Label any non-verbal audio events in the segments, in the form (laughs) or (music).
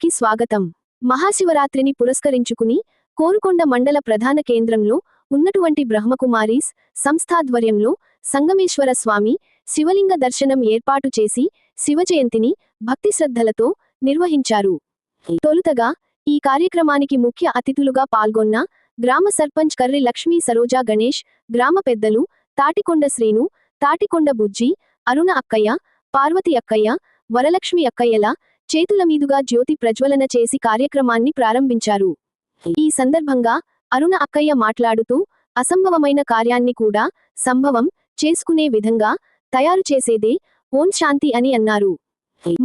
కి స్వాగతం. మహాశివరాత్రిని పురస్కరించుకుని కోరుకొండ మండల ప్రధాన కేంద్రంలో ఉన్నటువంటి బ్రహ్మకుమారీస్ సంస్థాధ్వర్యంలో సంగమేశ్వర స్వామి శివలింగ దర్శనం ఏర్పాటు చేసి శివజయంతిని భక్తి శ్రద్ధలతో నిర్వహించారు. తొలుతగా ఈ కార్యక్రమానికి ముఖ్య అతిథులుగా పాల్గొన్న గ్రామ సర్పంచ్ కర్రి లక్ష్మీ సరోజా గణేష్ గ్రామ పెద్దలు తాటికొండ శ్రీను తాటికొండ బుజ్జి అరుణ అక్కయ్య పార్వతి అక్కయ్య వరలక్ష్మి అక్కయ్యల చేతుల మీదుగా జ్యోతి ప్రజ్వలన చేసి కార్యక్రమాన్ని ప్రారంభించారు. ఈ సందర్భంగా అరుణ అక్కయ్య మాట్లాడుతూ అసంభవమైన కార్యాన్ని కూడా సంభవం చేసుకునే విధంగా తయారు చేసేదే ఓం శాంతి అని అన్నారు.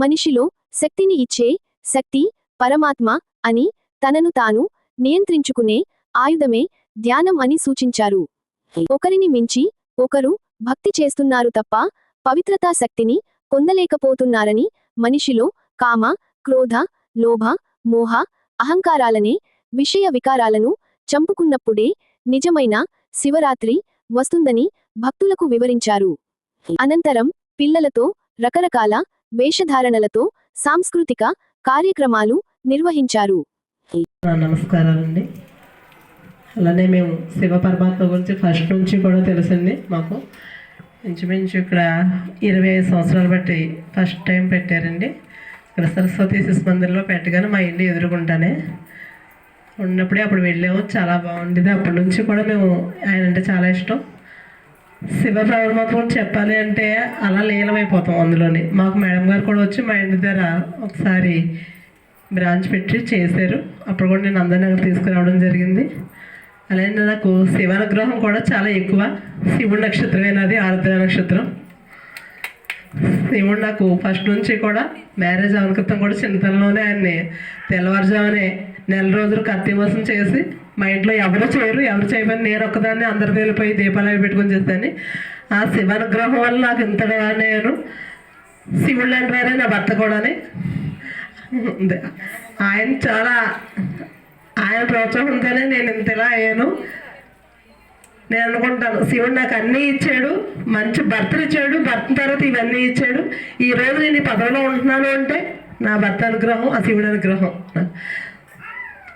మనిషిలో శక్తిని ఇచ్చే శక్తి పరమాత్మ అని తనను తాను నియంత్రించుకునే ఆయుధమే ధ్యానం అని సూచించారు. ఒకరిని మించి ఒకరు భక్తి చేస్తున్నారు తప్ప పవిత్రతా శక్తిని పొందలేకపోతున్నారని మనిషిలో కామ క్రోధ లోభ మోహ అహంకారాలనే విషయ వికారాలను చంపుకున్నప్పుడే నిజమైన శివరాత్రి వస్తుందని భక్తులకు వివరించారు. అనంతరం పిల్లలతో రకరకాల వేషధారణలతో సాంస్కృతిక కార్యక్రమాలు నిర్వహించారు. నమస్కారాలండి. అలానే మేము శివ పరమాత్మ గురించి ఫస్ట్ నుంచి కూడా తెలిసింది మాకు. ఇంచుమించు ఇక్కడ ఇరవై ఐదు సంవత్సరాలు బట్టి ఫస్ట్ టైం పెట్టారండి. (laughs) ఇక్కడ సరస్వతి శిశు మందిర్లో పెట్టగానే మా ఇల్లు ఎదురుకుంటానే ఉన్నప్పుడే అప్పుడు వెళ్ళాము చాలా బాగుండేది. అప్పటి నుంచి కూడా మేము ఆయన అంటే చాలా ఇష్టం. శివ పరమాత్మ చెప్పాలి అంటే అలా లీలమైపోతాం అందులోని. మాకు మేడం గారు కూడా వచ్చి మా ఇంటి దగ్గర ఒకసారి బ్రాంచ్ పెట్టి చేశారు. అప్పుడు కూడా నేను అందరినీ తీసుకురావడం జరిగింది. అలాగే నాకు శివానుగ్రహం కూడా చాలా ఎక్కువ. శివుడి నక్షత్రమేనది ఆరుద్ర నక్షత్రం. శివుడు నాకు ఫస్ట్ నుంచి కూడా మ్యారేజ్ అవనకృతం కూడా చిన్నతనంలోనే ఆయన్ని తెల్లవారుజామునే నెల రోజులు కత్తివాసం చేసి మా ఇంట్లో ఎవరు చేయరు ఎవరు చేయమని నేను ఒక్కదాన్ని అందరి వెళ్ళిపోయి దీపాలు అవి పెట్టుకొని చేస్తాను. ఆ శివానుగ్రహం వల్ల నాకు ఇంతగా నేను. శివుడు అంటారే నా భర్త కూడాని. ఆయన చాలా ఆయన ప్రోత్సాహంతోనే నేను ఇంతలా అయ్యాను. నేను అనుకుంటాను. శివుడు నాకు అన్నీ ఇచ్చాడు మంచి భర్తలు ఇచ్చాడు భర్త తర్వాత ఇవన్నీ ఇచ్చాడు. ఈ రోజు నేను ఈ పదవిలో ఉంటున్నాను అంటే నా భర్త అనుగ్రహం ఆ శివుడి అనుగ్రహం.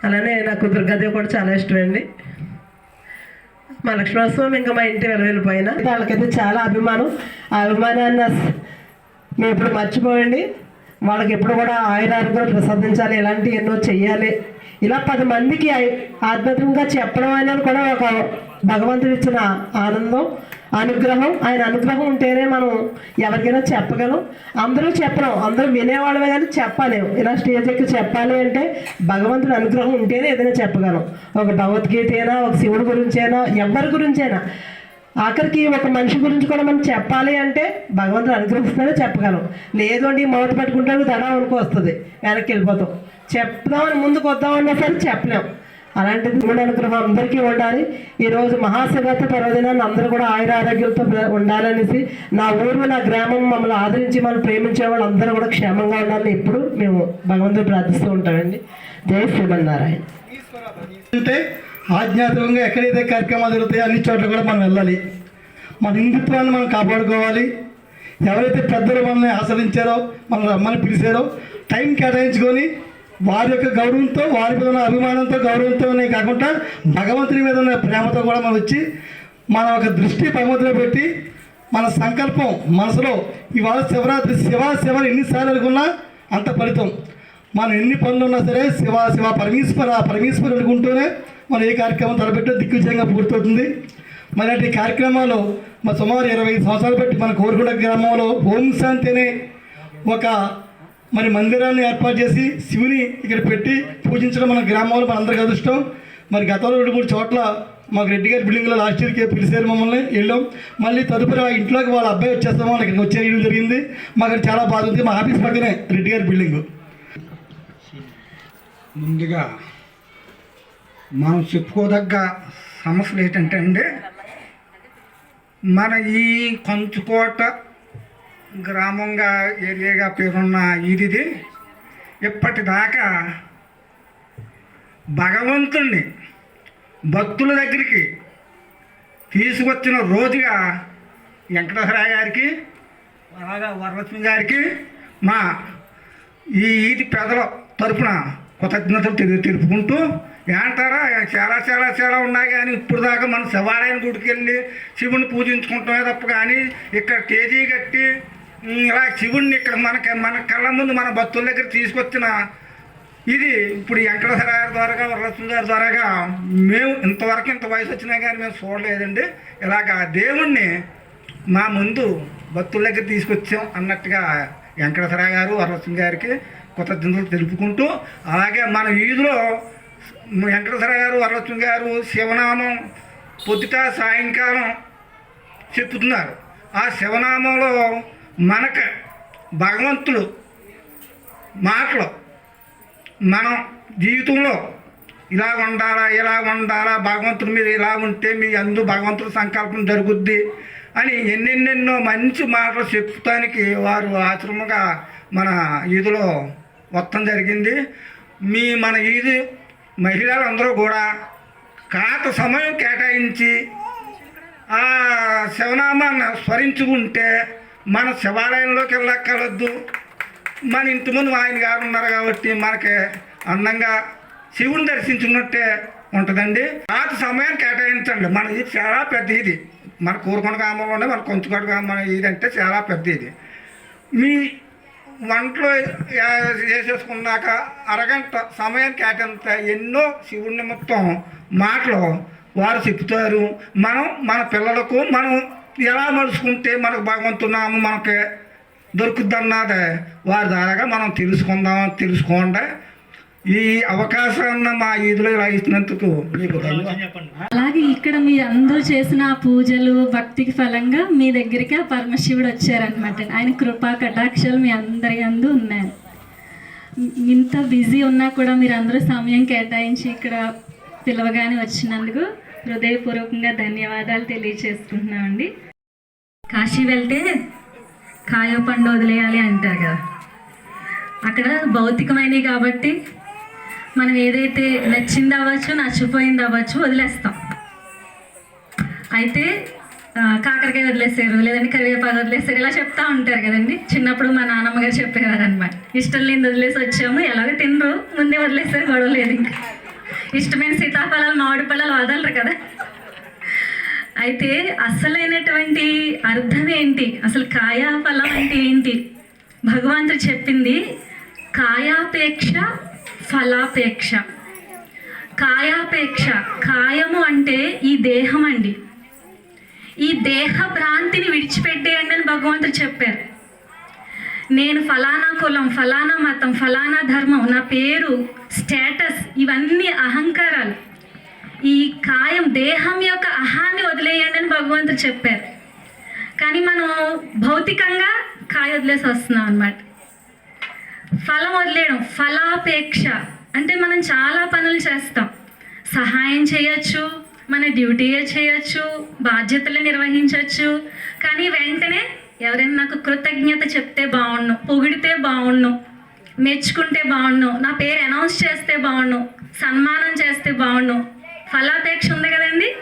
అలానే నాకు దుర్గాదేవి కూడా చాలా ఇష్టమండి. మా లక్ష్మణస్వామి ఇంకా మా ఇంటి వెళ్ళిపోయినా. వాళ్ళకైతే చాలా అభిమానం. ఆ అభిమానాన్ని మేము ఇప్పుడు మర్చిపోయండి వాళ్ళకి ఎప్పుడు కూడా ఆయురారోగ్యం ప్రసాదించాలి ఇలాంటి ఎన్నో చెయ్యాలి. ఇలా పది మందికి ఆధ్యాత్మికంగా చెప్పడం అనేది కూడా ఒక భగవంతుడు ఇచ్చిన ఆనందం అనుగ్రహం. ఆయన అనుగ్రహం ఉంటేనే మనం ఎవరికైనా చెప్పగలం. అందరూ చెప్పలేం. అందరూ వినేవాళ్ళమే కానీ చెప్పలేము ఇలా స్టేజ్ ఎక్కి చెప్పాలి అంటే భగవంతుడి అనుగ్రహం ఉంటేనే ఏదైనా చెప్పగలం. ఒక భగవద్గీత అయినా ఒక శివుడి గురించైనా ఎవరి గురించైనా. ఆఖరికి ఒక మనిషి గురించి కూడా మనం చెప్పాలి అంటే భగవంతుడు అనుగ్రహిస్తేనే చెప్పగలం. లేదు అంటే మొదటి పెట్టుకుంటాను దడా అనుకో వస్తుంది. వెనక్కి వెళ్ళిపోతాం. చెప్దామని ముందుకు వద్దామన్నా సరే చెప్పలేం. అలాంటిది దేవుడి అనుగ్రహం అందరికీ ఉండాలి. ఈరోజు మహాశివరాత్రి పర్వదినాన్ని అందరూ కూడా ఆయుర ఆరోగ్యంతో ఉండాలనేసి నా ఊరు నా గ్రామం మమ్మల్ని ఆదరించి మనం ప్రేమించే వాళ్ళు అందరూ కూడా క్షేమంగా ఉండాలని ఎప్పుడు మేము భగవంతుడు ప్రార్థిస్తూ ఉంటామండి. జై శ్రీమన్నారాయణ. అంటే ఆధ్యాత్మికంగా ఎక్కడైతే కార్యక్రమాలు జరుగుతాయో అన్ని చోట్ల కూడా మనం వెళ్ళాలి. మన హిందుత్వాన్ని మనం కాపాడుకోవాలి. ఎవరైతే పెద్దలు మనల్ని ఆశ్రయించారో మనం రమ్మని పిలిచారో టైం కేటాయించుకొని వారి యొక్క గౌరవంతో వారి మీద ఉన్న అభిమానంతో గౌరవంతోనే కాకుండా భగవంతుని మీద ఉన్న ప్రేమతో కూడా మనం వచ్చి మన ఒక దృష్టి భగవంతులో పెట్టి మన సంకల్పం మనసులో ఇవాళ శివరాత్రి శివ శివ ఎన్నిసార్లు అనుకున్నా అంత ఫలితం. మనం ఎన్ని పనులు ఉన్నా సరే శివ శివ పరమేశ్వర పరమేశ్వరు అనుకుంటూనే మనం ఏ కార్యక్రమం తలపెట్టో దిగ్విజయంగా పూర్తవుతుంది. మరి అటు కార్యక్రమాలు మా సుమారు ఇరవై ఐదు సంవత్సరాలు పెట్టి మన కోరుకుంట గ్రామంలో ఓం శాంతి అనే ఒక మరి మందిరాన్ని ఏర్పాటు చేసి శివుని ఇక్కడ పెట్టి పూజించడం మన గ్రామంలో మనందరికీ అదృష్టం. మరి గతంలో రెండు మూడు చోట్ల మాకు రెడ్డి గారి బిల్డింగ్లో లాస్ట్ ఇయర్కి పిలిచారు మమ్మల్ని వెళ్ళాం. మళ్ళీ తదుపరి ఆ ఇంట్లోకి వాళ్ళ అబ్బాయి వచ్చేస్తామో వాళ్ళకి ఇక్కడికి వచ్చేయడం జరిగింది. మాకు చాలా బాధ ఉంది. మా ఆఫీస్ పక్కనే రెడ్డి గారి బిల్డింగ్ ముందుగా మనం చెప్పుకోదగ్గ సమస్యలు ఏంటంటే అండి మన ఈ కొంచుకోట గ్రామంగా ఏరియాగా పేరున్న ఇది ఇప్పటిదాకా భగవంతుణ్ణి భక్తుల దగ్గరికి తీసుకొచ్చిన రోజుగా వెంకటేశ్వర గారికి అలాగా వరలక్ష్మి గారికి మా ఈ ఈది పెదల తరపున కృతజ్ఞతలు తెలి తెలుపుకుంటూ ఏంటారా చాలా చాలా చాలా ఉన్నాయి కానీ ఇప్పుడు దాకా మనం శివాలయం గుడికి వెళ్ళి శివుని పూజించుకుంటామే తప్ప కానీ ఇక్కడ తేదీ కట్టి ఇలా శివుణ్ణి ఇక్కడ మనకి మన కళ్ళ ముందు మన భక్తుల దగ్గర తీసుకొచ్చిన ఇది ఇప్పుడు వెంకటేశ్వర గారి ద్వారాగా వరలక్ష్మి గారి ద్వారాగా మేము ఇంతవరకు ఇంత వయసు వచ్చినా కానీ మేము చూడలేదండి. ఇలాగ దేవుణ్ణి మా ముందు భక్తుల దగ్గర తీసుకొచ్చాం అన్నట్టుగా వెంకటేశ్వర గారు వరలక్ష్మి గారికి కృతజ్ఞతలు తెలుపుకుంటూ అలాగే మన వీధిలో వెంకటేశ్వర గారు వరలక్ష్మి గారు శివనామం పొద్దుట సాయంకాలం చెప్తున్నారు ఆ శివనామంలో మనకు భగవంతుడు మాటలు మనం జీవితంలో ఇలా ఉండాలా ఇలా ఉండాలా భగవంతుడి మీద ఇలా ఉంటే మీ అందు భగవంతుడి సంకల్పం జరుగుద్ది అని ఎన్నెన్నెన్నో మంచి మాటలు చెప్తానికి వారు ఆశ్రమంగా మన ఈదులో మొత్తం జరిగింది. మీ మన ఈది మహిళలందరూ కూడా కాత సమయం కేటాయించి ఆ శివనామాన్ని స్మరించుకుంటే మన శివాలయంలోకి వెళ్ళక్కర్వద్దు మన ఇంటి ముందు ఆయన గారు ఉన్నారు కాబట్టి మనకి అందంగా శివుని దర్శించుకున్నట్టే ఉంటుందండి. పాత సమయాన్ని కేటాయించండి. మన ఇది చాలా పెద్ద ఇది. మన కూరకొండ గ్రామంలోనే మన కొంచుకోట గ్రామం ఇది అంటే చాలా పెద్ద ఇది. మీ వంటలో చేసేసుకున్నాక అరగంట సమయం కేటాయించ ఎన్నో శివుడి నిమిత్తం మాటలు వారు చెప్తారు. మనం మన పిల్లలకు మనం ఎలా మలుచుకుంటే మనకు భగవంతున్నాము మనకి దొరుకుద్దన్నది వారి ద్వారాగా మనం తెలుసుకుందాం తెలుసుకోండి. ఈ అవకాశాన్ని మా ఈదులో ఇలా ఇచ్చినందుకు మీకు అలాగే ఇక్కడ మీరు అందరూ చేసిన ఆ పూజలు భక్తికి ఫలంగా మీ దగ్గరికి ఆ పరమశివుడు వచ్చారనమాట ఆయన కృపా కటాక్షలు మీ అందరి అందు ఉన్నాయి. ఇంత బిజీ ఉన్నా కూడా మీరు అందరూ సమయం కేటాయించి ఇక్కడ పిలవగానే వచ్చినందుకు హృదయపూర్వకంగా ధన్యవాదాలు తెలియచేసుకుంటున్నామండి కాశీ వెళ్తే కాయ పండు వదిలేయాలి అంటారు కదా. అక్కడ భౌతికమైనవి కాబట్టి మనం ఏదైతే నచ్చింది అవ్వచ్చు నచ్చిపోయింది అవ్వచ్చు వదిలేస్తాం. అయితే కాకరకాయ వదిలేసారు లేదంటే కరివేపాకు వదిలేసారు ఇలా చెప్తా ఉంటారు కదండి. చిన్నప్పుడు మా నాన్నమ్మ గారు చెప్పేవారు అనమాట ఇష్టం లేని వదిలేసి వచ్చాము ఎలాగో తినరు ముందే వదిలేసారు గొడవ లేదు ఇంకా. ఇష్టమైన సీతాఫలాలు మామిడి పళ్ళాలు వదలరు కదా. అయితే అసలైనటువంటి అర్థం ఏంటి? అసలు కాయా ఫలం అంటే ఏంటి? భగవంతుడు చెప్పింది కాయాపేక్ష ఫలాపేక్ష. కాయాపేక్ష కాయము అంటే ఈ దేహం అండి. ఈ దేహ భ్రాంతిని విడిచిపెట్టేయండి అని భగవంతుడు చెప్పారు. నేను ఫలానా కులం ఫలానా మతం ఫలానా ధర్మం నా పేరు స్టేటస్ ఇవన్నీ అహంకారాలు. ఈ కాయం దేహం యొక్క అహాన్ని వదిలేయండి అని భగవంతుడు చెప్పారు. కానీ మనం భౌతికంగా కాయ వదిలేసి వస్తున్నాం అనమాట ఫలం వదిలేయడం ఫలాపేక్ష. అంటే మనం చాలా పనులు చేస్తాం. సహాయం చేయొచ్చు మన డ్యూటీయే చేయొచ్చు బాధ్యతలు నిర్వహించవచ్చు కానీ వెంటనే ఎవరైనా నాకు కృతజ్ఞత చెప్తే బాగుండు పొగిడితే బాగుండు మెచ్చుకుంటే బాగుండు నా పేరు అనౌన్స్ చేస్తే బాగుండు సన్మానం చేస్తే బాగుండు ఫలాపేక్ష ఉంది కదండి?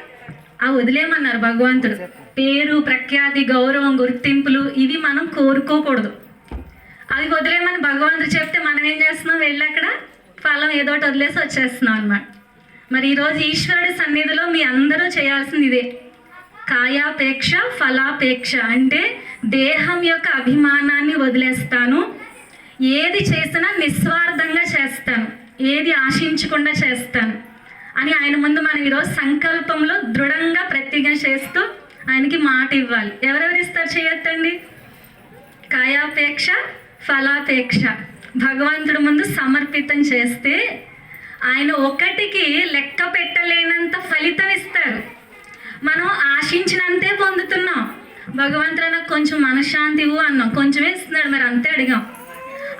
ఆ వదిలేమన్నారు భగవంతుడు. పేరు ప్రఖ్యాతి గౌరవం గుర్తింపులు ఇవి మనం కోరుకోకూడదు. అవి వదిలేమని భగవంతుడు చెప్తే మనం ఏం చేస్తున్నాం? వెళ్ళి అక్కడ ఫలం ఏదో ఒకటి వదిలేసి వచ్చేస్తున్నాం అనమాట మరి ఈరోజు ఈశ్వరుడి సన్నిధిలో మీ అందరూ చేయాల్సింది ఇదే. కాయాపేక్ష ఫలాపేక్ష. అంటే దేహం యొక్క అభిమానాన్ని వదిలేస్తాను. ఏది చేసినా నిస్వార్థంగా చేస్తాను. ఏది ఆశించకుండా చేస్తాను. అని ఆయన ముందు మనం ఈరోజు సంకల్పంలో దృఢంగా ప్రతిజ్ఞ చేస్తూ ఆయనకి మాట ఇవ్వాలి. ఎవరెవరు ఇస్తారు చేయొద్దండి? కాయాపేక్ష ఫలాపేక్ష. భగవంతుడి ముందు సమర్పితం చేస్తే ఆయన ఒకటికి లెక్క పెట్టలేనంత ఫలితం ఇస్తారు. మనం ఆశించినంతే పొందుతున్నాం. భగవంతుడు నాకు కొంచెం మనశ్శాంతి ఇవ్వు అన్నాం. కొంచెమే ఇస్తున్నాడు మరి అంతే అడిగాం.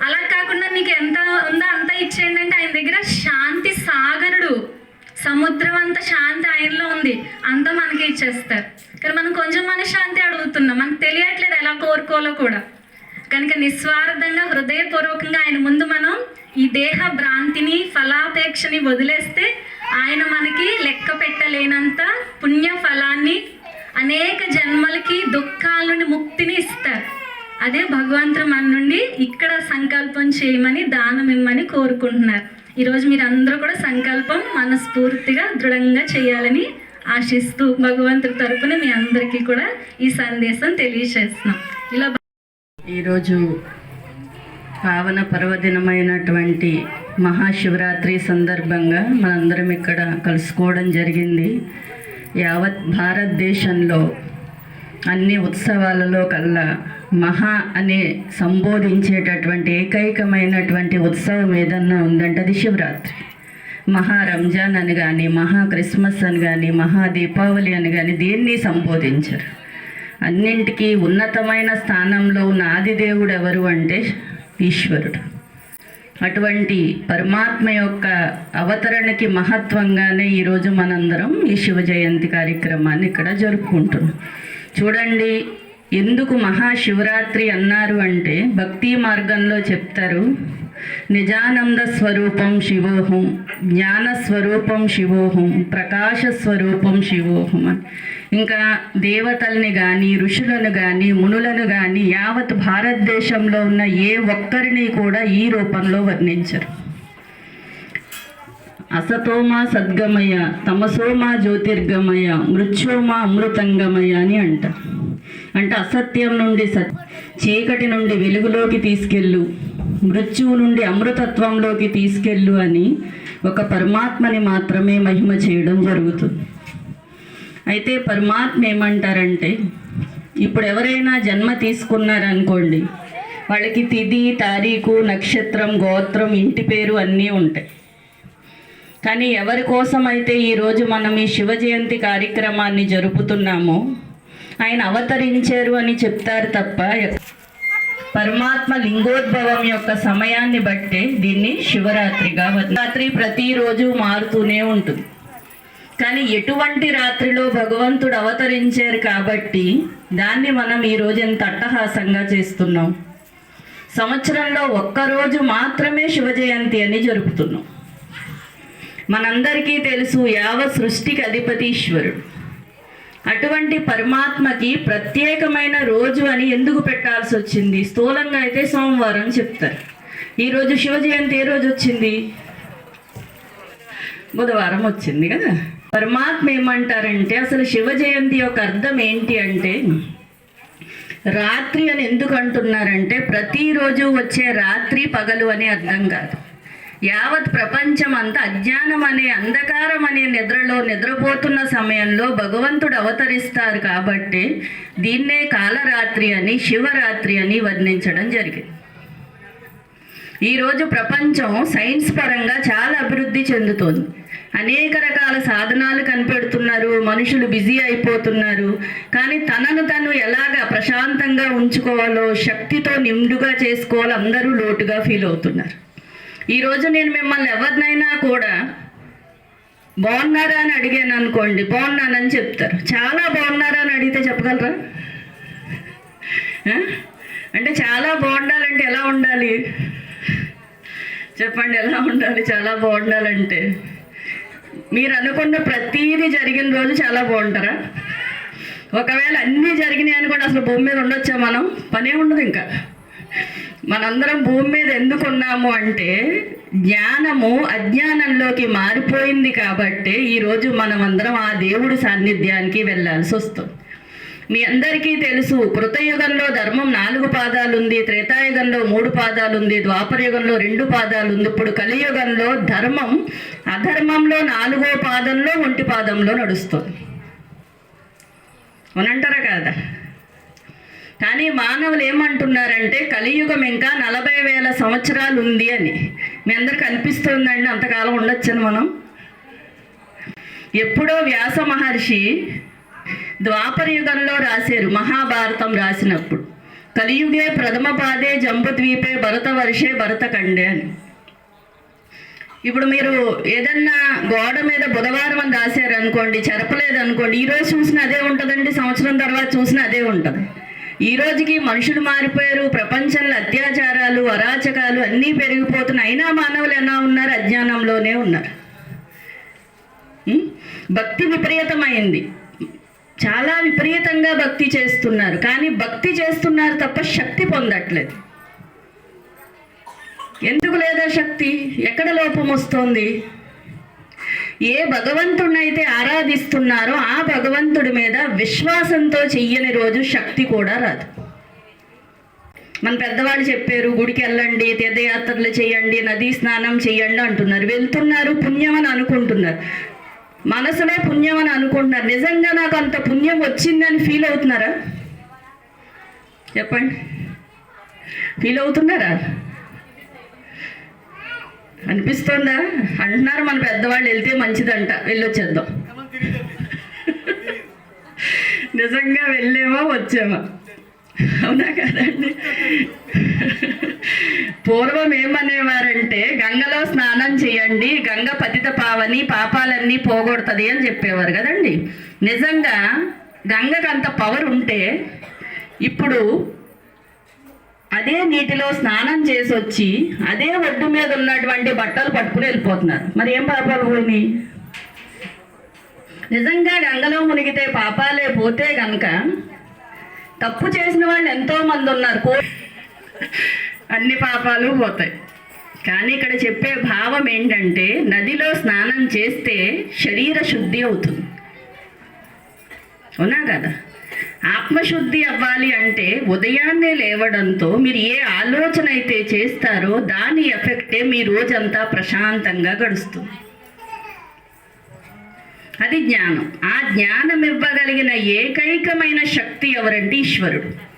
అలా కాకుండా నీకు ఎంత ఉందో అంత ఇచ్చేయండి అంటే ఆయన దగ్గర శాంతి సాగరుడు. సముద్రం అంత శాంతి ఆయనలో ఉంది. అంతా మనకి ఇచ్చేస్తారు. కానీ మనం కొంచెం మనశ్శాంతి అడుగుతున్నాం. మనకు తెలియట్లేదు ఎలా కోరుకోవాలో కూడా. కనుక నిస్వార్థంగా హృదయపూర్వకంగా ఆయన ముందు మనం ఈ దేహ భ్రాంతిని ఫలాపేక్షని వదిలేస్తే ఆయన మనకి లెక్క పెట్టలేనంత పుణ్య ఫలాన్ని అనేక జన్మలకి దుఃఖాల నుండి ముక్తిని ఇస్తారు. అదే భగవంతుడు మన నుండి ఇక్కడ సంకల్పం చేయమని దానం ఇమ్మని కోరుకుంటున్నారు. ఈరోజు మీరు అందరూ కూడా సంకల్పం మనస్ఫూర్తిగా దృఢంగా చేయాలని ఆశిస్తూ భగవంతుడి తరపున మీ అందరికీ కూడా ఈ సందేశం తెలియజేస్తున్నాం ఇలా ఈరోజు పావన పర్వదినమైనటువంటి మహాశివరాత్రి సందర్భంగా మనందరం ఇక్కడ కలుసుకోవడం జరిగింది. యావత్ భారతదేశంలో అన్ని ఉత్సవాలలో కల్లా మహా అనే సంబోధించేటటువంటి ఏకైకమైనటువంటి ఉత్సవం ఏదన్నా ఉందంటే అది శివరాత్రి. మహా రంజాన్ అని కానీ మహా క్రిస్మస్ అని కానీ మహా దీపావళి అని కానీ దేన్ని సంబోధించరు. అన్నింటికీ ఉన్నతమైన స్థానంలో ఉన్న ఆదిదేవుడు ఎవరు అంటే ఈశ్వరుడు. అటువంటి పరమాత్మ యొక్క అవతరణకి మహత్వంగానే ఈరోజు మనందరం ఈ శివ జయంతి కార్యక్రమాన్ని ఇక్కడ జరుపుకుంటున్నాం. చూడండి ఎందుకు మహాశివరాత్రి అన్నారు అంటే భక్తి మార్గంలో చెప్తారు నిజానంద స్వరూపం శివోహం జ్ఞాన స్వరూపం శివోహం ప్రకాశ స్వరూపం శివోహం అని. ఇంకా దేవతల్ని కానీ ఋషులను కానీ మునులను కానీ యావత్ భారతదేశంలో ఉన్న ఏ ఒక్కరిని కూడా ఈ రూపంలో వర్ణించరు. అసతోమా సద్గమయ తమసోమా జ్యోతిర్గమయ మృత్యోమా అమృతంగమయ అని అంటారు అంటే అసత్యం నుండి సత్ చీకటి నుండి వెలుగులోకి తీసుకెళ్ళు మృత్యువు నుండి అమృతత్వంలోకి తీసుకెళ్ళు అని ఒక పరమాత్మని మాత్రమే మహిమ చేయడం జరుగుతుంది. అయితే పరమాత్మ ఏమంటారంటే ఇప్పుడు ఎవరైనా జన్మ తీసుకున్నారనుకోండి వాళ్ళకి తిథి తారీఖు నక్షత్రం గోత్రం ఇంటి పేరు అన్నీ ఉంటాయి. కానీ ఎవరి కోసం అయితే ఈరోజు మనం ఈ శివ జయంతి కార్యక్రమాన్ని జరుపుతున్నామో ఆయన అవతరించారు అని చెప్తారు తప్ప పరమాత్మ లింగోద్భవం యొక్క సమయాన్ని బట్టే దీన్ని శివరాత్రిగా రాత్రి ప్రతిరోజు మారుతూనే ఉంటుంది. కానీ ఎటువంటి రాత్రిలో భగవంతుడు అవతరించారు కాబట్టి దాన్ని మనం ఈరోజు ఎంత అట్టహాసంగా చేస్తున్నాం? సంవత్సరంలో ఒక్కరోజు మాత్రమే శివ జయంతి అని జరుపుతున్నాం. మనందరికీ తెలుసు యావ సృష్టికి అధిపతి ఈశ్వరుడు అటువంటి పరమాత్మకి ప్రత్యేకమైన రోజు అని ఎందుకు పెట్టాల్సి వచ్చింది? స్థూలంగా అయితే సోమవారం చెప్తారు. ఈరోజు శివ జయంతి ఏ రోజు వచ్చింది? బుధవారం వచ్చింది కదా. పరమాత్మ ఏమంటారంటే అసలు శివ జయంతి యొక్క అర్థం ఏంటి అంటే రాత్రి అని ఎందుకు అంటున్నారంటే ప్రతిరోజు వచ్చే రాత్రి పగలు అనే అర్థం కాదు. యావత్ ప్రపంచం అంతా అజ్ఞానం అనే అంధకారం అనే నిద్రలో నిద్రపోతున్న సమయంలో భగవంతుడు అవతరిస్తారు కాబట్టి దీన్నే కాలరాత్రి అని శివరాత్రి అని వర్ణించడం జరిగింది. ఈరోజు ప్రపంచం సైన్స్ పరంగా చాలా అభివృద్ధి చెందుతోంది. అనేక రకాల సాధనాలు కనిపెడుతున్నారు మనుషులు బిజీ అయిపోతున్నారు. కానీ తనను తను ఎలాగ ప్రశాంతంగా ఉంచుకోవాలో శక్తితో నిండుగా చేసుకోవాలో అందరూ లోటుగా ఫీల్ అవుతున్నారు. ఈరోజు నేను మిమ్మల్ని ఎవరినైనా కూడా బాగున్నారా అని అడిగాను అనుకోండి బాగున్నానని చెప్తారు. చాలా బాగున్నారా అని అడిగితే చెప్పగలరా? అంటే చాలా బాగుండాలంటే ఎలా ఉండాలి? చెప్పండి ఎలా ఉండాలి? చాలా బాగుండాలంటే. మీరు అనుకున్న ప్రతీది జరిగిన రోజు చాలా బాగుంటారా? ఒకవేళ అన్నీ జరిగినాయి అనుకోండి అసలు భూమి మీద ఉండొచ్చా మనం? పనే ఉండదు ఇంకా. మనందరం భూమి మీద ఎందుకు ఉన్నాము అంటే జ్ఞానము అజ్ఞానంలోకి మారిపోయింది కాబట్టి ఈరోజు మనం అందరం ఆ దేవుడి సాన్నిధ్యానికి వెళ్ళాల్సి వస్తుంది. మీ అందరికీ తెలుసు కృతయుగంలో ధర్మం నాలుగు పాదాలు ఉంది త్రేతాయుగంలో మూడు పాదాలు ఉంది ద్వాపరయుగంలో రెండు పాదాలు ఉంది ఇప్పుడు కలియుగంలో ధర్మం అధర్మంలో నాలుగో పాదంలో ఒంటి పాదంలో నడుస్తుంది. అనంటారా కదా? కానీ మానవులు ఏమంటున్నారంటే కలియుగం ఇంకా నలభై వేల సంవత్సరాలు ఉంది అని. మీ అందరికి అనిపిస్తుందండి? అంతకాలం ఉండొచ్చని మనం? ఎప్పుడో వ్యాస మహర్షి ద్వాపర యుగంలో రాశారు మహాభారతం రాసినప్పుడు. కలియుగే ప్రథమ పాదే జంబుద్వీపే భరత వర్షే భరత కండే అని. ఇప్పుడు మీరు ఏదన్నా గోడ మీద బుధవారం అని రాశారు అనుకోండి చెరపలేదు అనుకోండి ఈ చూసిన అదే ఉంటుందండి సంవత్సరం తర్వాత చూసిన అదే ఉంటుంది. ఈ రోజుకి మనుషులు మారిపోయారు ప్రపంచంలో అత్యాచారాలు అరాచకాలు అన్నీ పెరిగిపోతున్నాయి. అయినా మానవులు ఎలా ఉన్నారు? అజ్ఞానంలోనే ఉన్నారు. భక్తి విపరీతమైంది. చాలా విపరీతంగా భక్తి చేస్తున్నారు. కానీ భక్తి చేస్తున్నారు తప్ప శక్తి పొందట్లేదు. ఎందుకు లేదా శక్తి? ఎక్కడ లోపం వస్తోంది? ఏ భగవంతుడినైతే ఆరాధిస్తున్నారో ఆ భగవంతుడి మీద విశ్వాసంతో చెయ్యని రోజు శక్తి కూడా రాదు. మన పెద్దవాళ్ళు చెప్పారు గుడికి వెళ్ళండి తీర్థయాత్రలు చేయండి నదీ స్నానం చేయండి అంటున్నారు. వెళ్తున్నారు పుణ్యం అని అనుకుంటున్నారు. మనసులో పుణ్యం అని అనుకుంటున్నారు. నిజంగా నాకు అంత పుణ్యం వచ్చిందని ఫీల్ అవుతున్నారా? చెప్పండి. ఫీల్ అవుతున్నారా? అనిపిస్తోందా? అంటున్నారు మన పెద్దవాళ్ళు వెళ్తే మంచిదంట వెళ్ళొచ్చేద్దాం. నిజంగా వెళ్ళేమా వచ్చేమా. అవునా కదండి? పూర్వం ఏమనేవారంటే గంగలో స్నానం చేయండి గంగ పతిత పావని పాపాలన్నీ పోగొడుతుంది అని చెప్పేవారు కదండి. నిజంగా గంగకు అంత పవర్ ఉంటే ఇప్పుడు అదే నీటిలో స్నానం చేసి వచ్చి అదే ఒడ్డు మీద ఉన్నటువంటి బట్టలు పట్టుకుని వెళ్ళిపోతున్నారు. మరి ఏం పాపాలు పోయినాయి నిజంగా గంగలో మునిగితే పాపాలే పోతే గనక తప్పు చేసిన వాళ్ళు ఎంతో మంది ఉన్నారు. కో అన్ని పాపాలు పోతాయి. కానీ ఇక్కడ చెప్పే భావం ఏంటంటే నదిలో స్నానం చేస్తే శరీర శుద్ధి అవుతుంది. అవునా కదా? ఆత్మశుద్ధి అవ్వాలి అంటే ఉదయాన్నే లేవడంతో మీరు ఏ ఆలోచన అయితే చేస్తారో దాని ఎఫెక్టే మీ రోజంతా ప్రశాంతంగా గడుస్తుంది. అది జ్ఞానం. ఆ జ్ఞానం ఇవ్వగలిగిన ఏకైకమైన శక్తి ఎవరంటే ఈశ్వరుడు.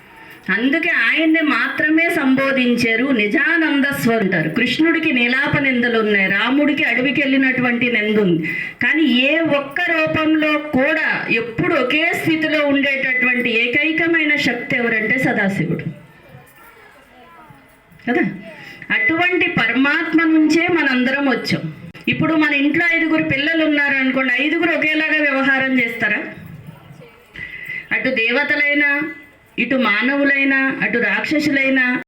అందుకే ఆయన్ని మాత్రమే సంబోధించారు. నిజానంద స్వరుంటారు కృష్ణుడికి నిలాప నిందలు ఉన్నాయి రాముడికి అడవికి వెళ్ళినటువంటి నింద ఉంది కానీ ఏ ఒక్క రూపంలో కూడా ఎప్పుడు ఒకే స్థితిలో ఉండేటటువంటి ఏకైకమైన శక్తి ఎవరంటే సదాశివుడు. కదా? అటువంటి పరమాత్మ నుంచే మనందరం వచ్చాం. ఇప్పుడు మన ఇంట్లో ఐదుగురు పిల్లలు ఉన్నారు అనుకోండి ఐదుగురు ఒకేలాగా వ్యవహారం చేస్తారా? అటు దేవతలైనా ఇటు మానవులైనా అటు రాక్షసులైనా